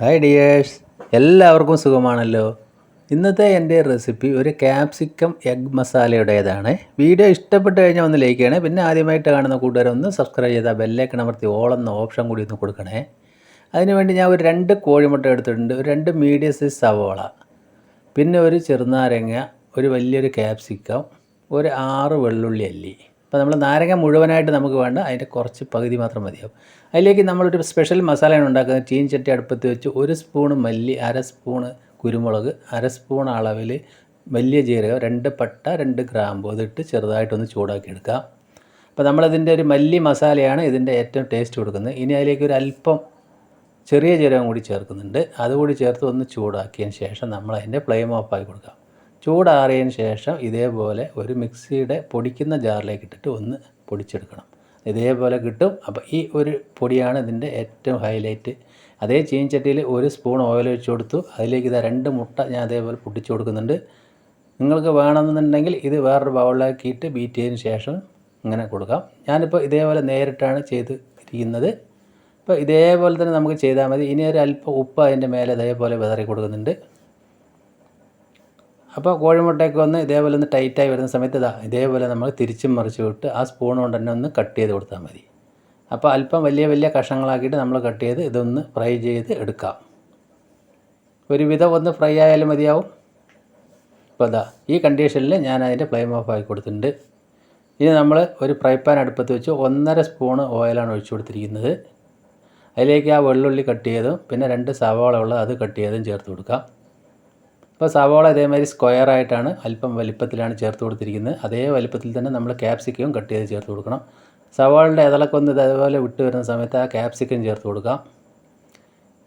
Hi dears എല്ലാവർക്കും സുഖമാണല്ലോ. ഇന്നത്തെ എന്റെ റെസിപ്പി ഒരു ക്യാപ്സിക്കം എഗ് മസാലയുടേതാണ് വീഡിയോ ഇഷ്ടപ്പെട്ട് കഴിഞ്ഞാൽ ഒന്ന് ലൈക്ക് ചെയ്യണേ. പിന്നെ ആദ്യമായിട്ട് കാണുന്ന കൂട്ടുകാരെ ഒന്ന് സബ്സ്ക്രൈബ് ചെയ്താൽ ബെല്ലേക്ക് അമർത്തി ഓൾ എന്ന ഓപ്ഷൻ കൂടി ഒന്ന് കൊടുക്കണേ. അതിനുവേണ്ടി ഞാൻ ഒരു രണ്ട് കോഴിമുട്ട എടുത്തിട്ടുണ്ട്. ഒരു രണ്ട് മീഡിയം സൈസ് സവോള. പിന്നെ ഒരു ചെറുനാരങ്ങ ഒരു വലിയൊരു ക്യാപ്സിക്കം ഒരു ആറ് വെള്ളുള്ളി അല്ലി. അപ്പോൾ നമ്മൾ നാരങ്ങ മുഴുവനായിട്ട് നമുക്ക് വേണ്ട അതിന്റെ കുറച്ച് പകുതി മാത്രം മതിയാവും. അതിലേക്ക് നമ്മളൊരു സ്പെഷ്യൽ മസാലയാണ് ഉണ്ടാക്കുന്നത്. ചീൻചട്ടി അടുപ്പത്ത് വെച്ച് ഒരു സ്പൂണ് മല്ലി അര സ്പൂണ് കുരുമുളക് അര സ്പൂൺ അളവിൽ വലിയ ജീരകം രണ്ട് പട്ട രണ്ട് ഗ്രാമ്പു. അതിട്ട് ചെറുതായിട്ടൊന്ന് ചൂടാക്കി എടുക്കാം. അപ്പോൾ നമ്മളതിന്റെ ഒരു മല്ലി മസാലയാണ് ഇതിന്റെ ഏറ്റവും ടേസ്റ്റ് കൊടുക്കുന്നത്. ഇനി അതിലേക്ക് ഒരു അല്പം ചെറിയ ജീരകം കൂടി ചേർക്കുന്നുണ്ട്. അതുകൂടി ചേർത്ത് ഒന്ന് ചൂടാക്കിയതിന് ശേഷം നമ്മൾ അതിന്റെ ഫ്ലെയിം ഓഫ് ആക്കി കൊടുക്കാം. ചൂടാറിയതിന് ശേഷം ഇതേപോലെ ഒരു മിക്സിയുടെ പൊടിക്കുന്ന ജാറിലേക്ക് ഇട്ടിട്ട് ഒന്ന് പൊടിച്ചെടുക്കണം. ഇതേപോലെ കിട്ടും. അപ്പോൾ ഈ ഒരു പൊടിയാണ് ഇതിന്റെ ഏറ്റവും ഹൈലൈറ്റ്. അതേ ചീനച്ചട്ടിയിൽ ഒരു സ്പൂൺ ഓയിൽ ഒഴിച്ച് കൊടുത്തു. അതിലേക്ക് ഇതാ രണ്ട് മുട്ട ഞാൻ അതേപോലെ പൊട്ടിച്ചു കൊടുക്കുന്നുണ്ട്. നിങ്ങൾക്ക് വേണമെന്നുണ്ടെങ്കിൽ ഇത് വേറൊരു ബൗളിലാക്കിയിട്ട് ബീറ്റ് ചെയ്തതിന് ശേഷം ഇങ്ങനെ കൊടുക്കാം. ഞാനിപ്പോൾ ഇതേപോലെ നേരിട്ടാണ് ചെയ്ത് ഇരിക്കുന്നത്. അപ്പോൾ ഇതേപോലെ തന്നെ നമുക്ക് ചെയ്താൽ മതി. ഇനി ഒരു അല്പം ഉപ്പ് അതിന്റെ മേലെ ഇതേപോലെ വിതറി കൊടുക്കുന്നുണ്ട്. അപ്പോൾ കോഴിമുട്ടയൊക്കെ ഒന്ന് ഇതേപോലെ ഒന്ന് ടൈറ്റായി വരുന്ന സമയത്ത് ഇതാ ഇതേപോലെ നമ്മൾ തിരിച്ചും മറിച്ച് വിട്ട് ആ സ്പൂൺ കൊണ്ട് തന്നെ ഒന്ന് കട്ട് ചെയ്ത് കൊടുത്താൽ മതി. അപ്പോൾ അല്പം വലിയ വലിയ കഷ്ണങ്ങളാക്കിയിട്ട് നമ്മൾ കട്ട് ചെയ്ത് ഇതൊന്ന് ഫ്രൈ ചെയ്ത് എടുക്കാം. ഒരുവിധം ഒന്ന് ഫ്രൈ ആയാലും മതിയാവും. അപ്പോൾ അതാ ഈ കണ്ടീഷനിൽ ഞാൻ അതിന്റെ ഫ്ലെയിം ഓഫ് ആക്കി കൊടുത്തിട്ടുണ്ട്. ഇനി നമ്മൾ ഒരു ഫ്രൈ പാൻ അടുപ്പത്ത് വെച്ച് ഒന്നര സ്പൂണ് ഓയിലാണ് ഒഴിച്ചു കൊടുത്തിരിക്കുന്നത്. അതിലേക്ക് ആ വെള്ളുള്ളി കട്ട് ചെയ്തും പിന്നെ രണ്ട് സവാള ഉള്ളത് അത് കട്ട് ചെയ്തും ചേർത്ത് കൊടുക്കാം. അപ്പോൾ സവാള ഇതേമാതിരി സ്ക്വയർ ആയിട്ടാണ് അല്പം വലിപ്പത്തിലാണ് ചേർത്ത് കൊടുത്തിരിക്കുന്നത്. അതേ വലിപ്പത്തിൽ തന്നെ നമ്മൾ ക്യാപ്സിക്കവും കട്ട് ചെയ്ത് ചേർത്ത് കൊടുക്കണം. സവാളിന്റെ ഇതളൊക്കെ ഒന്ന് ഇതേപോലെ വിട്ട് വരുന്ന സമയത്ത് ആ ക്യാപ്സിക്കം ചേർത്ത് കൊടുക്കാം.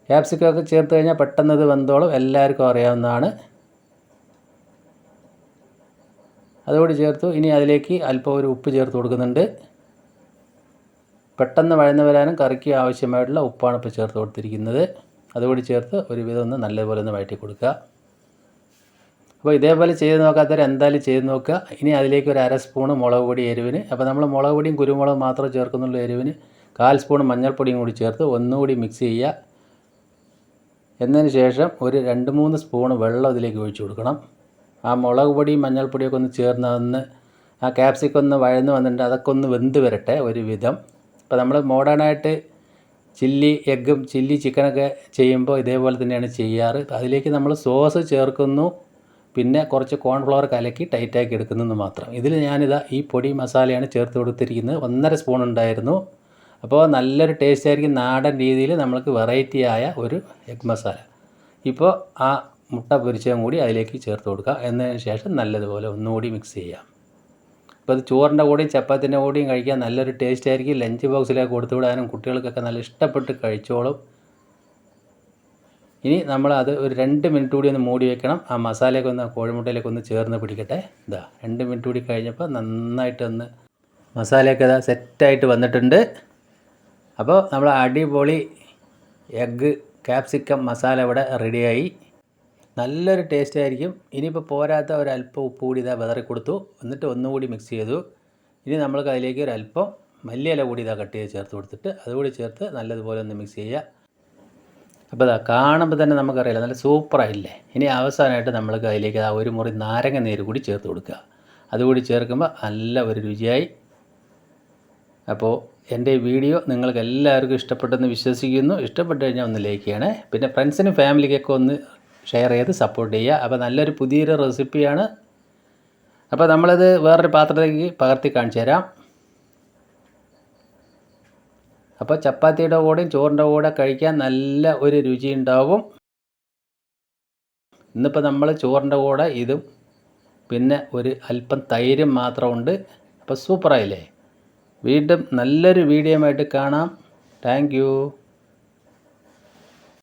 ക്യാപ്സിക്കം ഒക്കെ ചേർത്ത് കഴിഞ്ഞാൽ പെട്ടെന്ന് ഇത് വെന്തോളും. എല്ലാവർക്കും അറിയാവുന്നതാണ്. അതുകൂടി ചേർത്തു. ഇനി അതിലേക്ക് അല്പം ഒരു ഉപ്പ് ചേർത്ത് കൊടുക്കുന്നുണ്ട്. പെട്ടെന്ന് വഴന്നു വരാനും കറിക്ക് ആവശ്യമായിട്ടുള്ള ഉപ്പാണ് ഇപ്പോൾ ചേർത്ത് കൊടുത്തിരിക്കുന്നത്. അതുകൂടി ചേർത്ത് ഒരുവിധം ഒന്ന് നല്ലതുപോലെ ഒന്ന് വഴറ്റി കൊടുക്കുക. അപ്പോൾ ഇതേപോലെ ചെയ്ത് നോക്കാത്തവർ എന്തായാലും ചെയ്ത് നോക്കുക. ഇനി അതിലേക്ക് ഒരു അര സ്പൂണ് മുളക് പൊടി എരിവിന്. അപ്പോൾ നമ്മൾ മുളക് പൊടിയും കുരുമുളകും മാത്രം ചേർക്കുന്നുള്ളൂ എരിവിന്. കാൽ സ്പൂൺ മഞ്ഞൾപ്പൊടിയും കൂടി ചേർത്ത് ഒന്നുകൂടി മിക്സ് ചെയ്യുക. എന്നതിന് ശേഷം ഒരു രണ്ട് മൂന്ന് സ്പൂൺ വെള്ളം ഇതിലേക്ക് ഒഴിച്ചു കൊടുക്കണം. ആ മുളക് പൊടിയും മഞ്ഞൾപ്പൊടിയൊക്കെ ഒന്ന് ചേർന്ന് അതൊന്ന് ആ ക്യാപ്സിക്കം ഒന്ന് വഴന്ന് വന്നിട്ടുണ്ട്. അതൊക്കെ ഒന്ന് വെന്ത് വരട്ടെ ഒരു വിധം ഇപ്പോൾ നമ്മൾ മോഡേണായിട്ട് ചില്ലി എഗ്ഗും ചില്ലി ചിക്കനൊക്കെ ചെയ്യുമ്പോൾ ഇതേപോലെ തന്നെയാണ് ചെയ്യാറ്. അതിലേക്ക് നമ്മൾ സോസ് ചേർക്കുന്നു. പിന്നെ കുറച്ച് കോൺഫ്ലവർ കലക്കി ടൈറ്റാക്കി എടുക്കുന്നതെന്ന് മാത്രം. ഇതിൽ ഞാനിതാ ഈ പൊടി മസാലയാണ് ചേർത്ത് കൊടുത്തിരിക്കുന്നത്. ഒന്നര സ്പൂൺ ഉണ്ടായിരുന്നു. അപ്പോൾ നല്ലൊരു ടേസ്റ്റ് ആയിരിക്കും നാടൻ രീതിയിൽ നമ്മൾക്ക് വെറൈറ്റി ആയ ഒരു എഗ് മസാല ഇപ്പോൾ ആ മുട്ട പൊരിച്ചതും കൂടി അതിലേക്ക് ചേർത്ത് കൊടുക്കുക എന്നതിന് ശേഷം നല്ലതുപോലെ ഒന്നുകൂടി മിക്സ് ചെയ്യാം. അപ്പോൾ അത് ചോറിന്റെ കൂടെയും ചപ്പാത്തിന്റെ കൂടെയും കഴിക്കാൻ നല്ലൊരു ടേസ്റ്റ് ആയിരിക്കും. ലഞ്ച് ബോക്സിലേക്ക് കൊടുത്തു വിടാനും കുട്ടികൾക്കൊക്കെ നല്ല ഇഷ്ടപ്പെട്ട് കഴിച്ചോളും. ഇനി നമ്മൾ അത് ഒരു രണ്ട് മിനിറ്റ് കൂടി ഒന്ന് മൂടി വെക്കണം. ആ മസാലയൊക്കെ ഒന്ന് കോഴിമുട്ടയിലേക്ക് ഒന്ന് ചേർന്ന് പിടിക്കട്ടെ. ഇതാ രണ്ട് മിനിറ്റ് കൂടി കഴിഞ്ഞപ്പോൾ നന്നായിട്ടൊന്ന് മസാലയൊക്കെ ഇതാ സെറ്റായിട്ട് വന്നിട്ടുണ്ട്. അപ്പോൾ നമ്മൾ അടിപൊളി എഗ്ഗ് ക്യാപ്സിക്കം മസാല ഇവിടെ റെഡിയായി. നല്ലൊരു ടേസ്റ്റ് ആയിരിക്കും. ഇനിയിപ്പോൾ പോരാത്ത ഒരല്പം ഉപ്പ് കൂടി ഇതാ വിതറി കൊടുത്തു. എന്നിട്ട് ഒന്നുകൂടി മിക്സ് ചെയ്തു. ഇനി നമ്മൾക്ക് അതിലേക്ക് ഒരു അല്പം മല്ലിയില കൂടി ഇതാ കട്ട് ചെയ്ത് ചേർത്ത് കൊടുത്തിട്ട് അതുകൂടി ചേർത്ത് നല്ലതുപോലെ ഒന്ന് മിക്സ് ചെയ്യുക. അപ്പോൾ ഇതാ കാണുമ്പോൾ തന്നെ നമുക്കറിയില്ല. നല്ല സൂപ്പറായില്ലേ? ഇനി അവസാനമായിട്ട് നമ്മൾക്ക് അതിലേക്ക് ആ ഒരു മുറി നാരങ്ങ നീര് കൂടി ചേർത്ത് കൊടുക്കുക. അതുകൂടി ചേർക്കുമ്പോൾ നല്ല ഒരു രുചിയായി. അപ്പോൾ എന്റെ വീഡിയോ നിങ്ങൾക്ക് എല്ലാവർക്കും ഇഷ്ടപ്പെട്ടെന്ന് വിശ്വസിക്കുന്നു. ഇഷ്ടപ്പെട്ട് കഴിഞ്ഞാൽ ഒന്ന് ലൈക്ക് ചെയ്യണേ. പിന്നെ ഫ്രണ്ട്സിനും ഫാമിലിക്കൊക്കെ ഒന്ന് ഷെയർ ചെയ്ത് സപ്പോർട്ട് ചെയ്യുക. അപ്പോൾ നല്ലൊരു പുതിയൊരു റെസിപ്പിയാണ്. അപ്പോൾ നമ്മളത് വേറൊരു പാത്രത്തേക്ക് പകർത്തി കാണിച്ചു തരാം. അപ്പോൾ ചപ്പാത്തിയുടെ കൂടെയും ചോറിന്റെ കൂടെ കഴിക്കാൻ നല്ല ഒരു രുചി ഉണ്ടാവും ഇന്നിപ്പോൾ നമ്മൾ ചോറിന്റെ കൂടെ ഇതും പിന്നെ ഒരു അല്പം തൈരും മാത്രമുണ്ട്. അപ്പോൾ സൂപ്പറായില്ലേ? വീണ്ടും നല്ലൊരു വീഡിയോ ആയിട്ട് കാണാം. താങ്ക്